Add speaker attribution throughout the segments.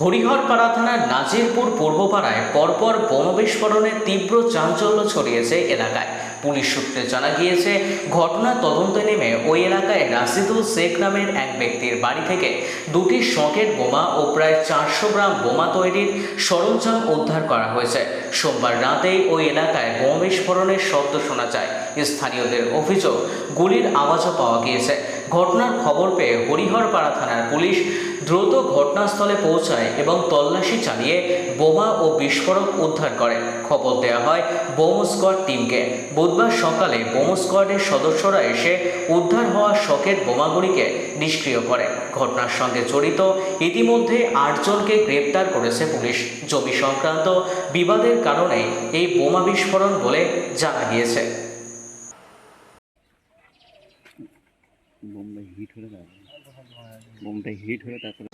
Speaker 1: হরিহরপাড়া থানার নাজিরপুর পূর্বপাড়ায় পরপর বোমা বিস্ফোরণের তীব্র চাঞ্চল্য ছড়িয়েছে এলাকায়। পুলিশ সূত্রে জানা গিয়েছে, ঘটনার তদন্তে নেমে ওই এলাকায় রাশিদুল শেখ নামের এক ব্যক্তির বাড়ি থেকে দুটি সকেট বোমা ও প্রায় চারশো গ্রাম বোমা তৈরির সরঞ্জাম উদ্ধার করা হয়েছে। সোমবার রাতেই ওই এলাকায় বোম বিস্ফোরণের শব্দ শোনা যায়। স্থানীয়দের অভিযোগ, গুলির আওয়াজও পাওয়া গিয়েছে। ঘটনার খবর পেয়ে হরিহরপাড়া থানার পুলিশ দ্রুত ঘটনাস্থলে পৌঁছায় এবং তল্লাশি চালিয়ে বোমা ও বিস্ফোরক উদ্ধার করে। খবর দেওয়া হয়, বোম স্কোয়াড টিমকে। বুধবার সকালে বোম স্কোয়াডের সদস্যরা এসে উদ্ধার হওয়া শকেট বোমাগুলিকে নিষ্ক্রিয় করে। ঘটনার সঙ্গে জড়িত ইতিমধ্যে আটজনকে গ্রেপ্তার করেছে পুলিশ। জমি সংক্রান্ত বিবাদের কারণে এই বোমা বিস্ফোরণ বলে জানা গিয়েছে।
Speaker 2: বোমটা হিট হলে তারপরে বোমটা হিট হলে তারপরে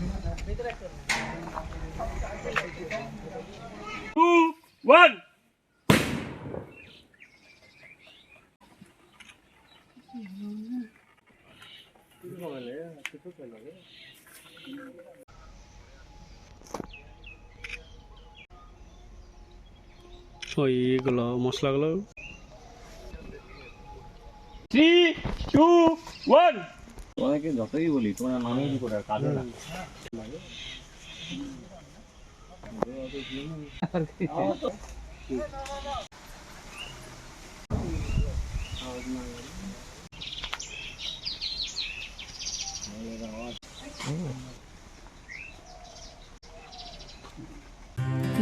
Speaker 3: ওই এগুলো মশলাগুলো।
Speaker 2: তোমাকে যতই বলি তোমার নামই করে না কাজে না